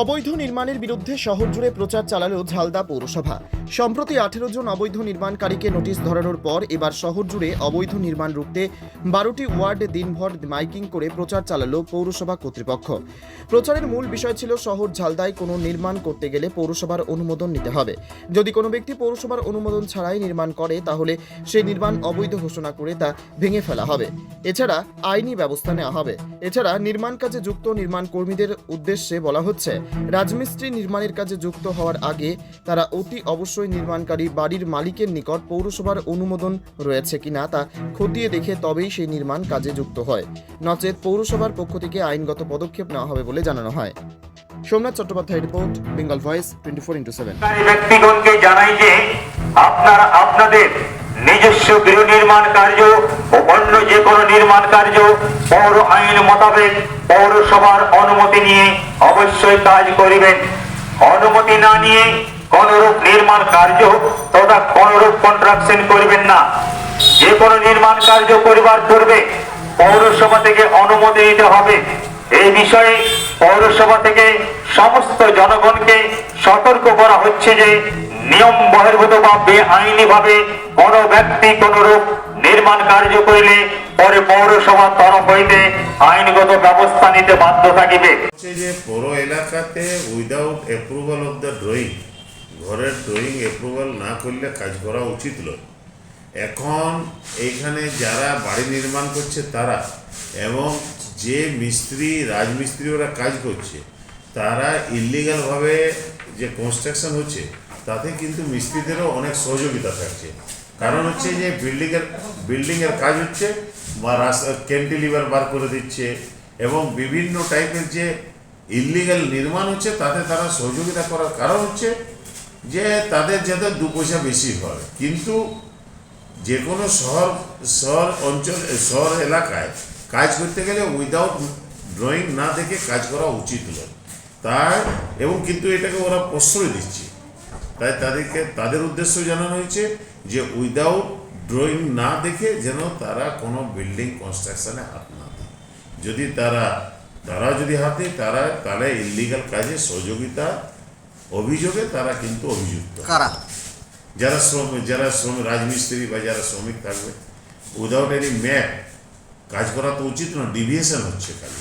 অবৈধ নির্মাণের বিরুদ্ধে শহর জুড়ে প্রচার চালালো ঝালদা পৌরসভা। সম্প্রতি আঠেরো জন অবৈধ নির্মাণকারীকে নোটিশ ধরানোর পর এবার শহর জুড়ে অবৈধ নির্মাণ রুখতে বারোটি ওয়ার্ডে দিনভর মাইকিং করে প্রচার চালালো পৌরসভা কর্তৃপক্ষ। প্রচারের মূল বিষয় ছিল শহর ঝালদায় কোনো নির্মাণ করতে গেলে পৌরসভার অনুমোদন নিতে হবে। যদি কোনো ব্যক্তি পৌরসভার অনুমোদন ছাড়াই নির্মাণ করে, তাহলে সেই নির্মাণ অবৈধ ঘোষণা করে তা ভেঙে ফেলা হবে। এছাড়া আইনি ব্যবস্থা নেওয়া হবে। এছাড়া নির্মাণ কাজে যুক্ত নির্মাণ কর্মীদের উদ্দেশ্যে বলা হচ্ছে রাজমিস্ত্রি নির্মাণের কাজে যুক্ত হওয়ার আগে তারা অতি অবশ্যই নির্মাণকারী বাড়ির মালিকের নিকট পৌরসভার অনুমোদন রয়েছে কিনা তা খতিয়ে দেখে তবেই সেই নির্মাণ কাজে যুক্ত হয়। নচেত পৌরসভার পক্ষ থেকে আইনগত পদক্ষেপ নেওয়া হবে বলে জানানো হয়। Somnath Chattopadhyay report, Bengal voice, twenty four into seven. ব্যক্তিগণকে জানাই যে আপনারা আপনাদের নিজস্ব গৃহ নির্মাণ কার্য ও অন্য যে কোনো নির্মাণ কার্য পৌর আইন মোতাবেক পৌরসভার অনুমতি নিয়ে অবশ্যই কাজ করিবেন। অনুমতি না নিয়ে কোনরূপ নির্মাণ কার্য তথা কোনরূপ কন্ট্রাকশন করিবেন না। যে কোনো নির্মাণ কার্য করিবার পূর্বে পৌরসভা থেকে অনুমতি নিতে হবে। এই বিষয়ে পৌরসভা থেকে সমস্ত জনগণকে সতর্ক করা হচ্ছে যে নিয়ম বহির্ভূত বা বেআইনি ভাবে কোন ব্যক্তি কোন রূপ নির্মাণ কার্য করিলে পরে পৌরসভার তরফ হইতে আইনগত ব্যবস্থা নিতে বাধ্য থাকিবে। যে পৌর এলাকাতে without approval of the drawing ঘরের ড্রয়িং অ্যাপ্রুভাল না করলে কাজ করা উচিত নয়। এখন এইখানে যারা বাড়ি নির্মাণ করছে তারা এবং যে মিস্ত্রি, রাজমিস্ত্রি ওরা কাজ করছে, তারা ইলিগালভাবে যে কনস্ট্রাকশন হচ্ছে তাতে কিন্তু মিস্ত্রিদেরও অনেক সহযোগিতা থাকছে। কারণ হচ্ছে যে বিল্ডিংয়ের বিল্ডিংয়ের কাজ হচ্ছে বা রাস্তা ক্যান্টিলিভার বার করে দিচ্ছে এবং বিভিন্ন টাইপের যে ইলিগাল নির্মাণ হচ্ছে তাতে তারা সহযোগিতা করার কারণ হচ্ছে যে তাদের যাতে দু পয়সা বেশি হয়। কিন্তু যে কোনো শহর শহর অঞ্চল, শহর এলাকায় কাজ করতে গেলে উইদাউট ড্রয়িং না দেখে কাজ করা উচিত নয়। তাই, এবং কিন্তু এটাকে ওরা প্রশ্রয় দিচ্ছে। তাই তাদেরকে তাদের উদ্দেশ্য জানানো হয়েছে যে উইদাউট ড্রয়িং না দেখে যেন তারা কোনো বিল্ডিং কনস্ট্রাকশনে হাত না দেয়। যদি তারা তারা যদি হাত তারা তাহলে ইলিগাল কাজে সহযোগিতা অভিযোগে তারা কিন্তু অভিযুক্ত কারা? যারা শ্রমিক যারা শ্রমিক রাজমিস্ত্রি বা যারা শ্রমিক থাকবে উইদাউট এনি ম্যাপ কাজ করা তো উচিত না ডিভিয়েশন হচ্ছে খালি।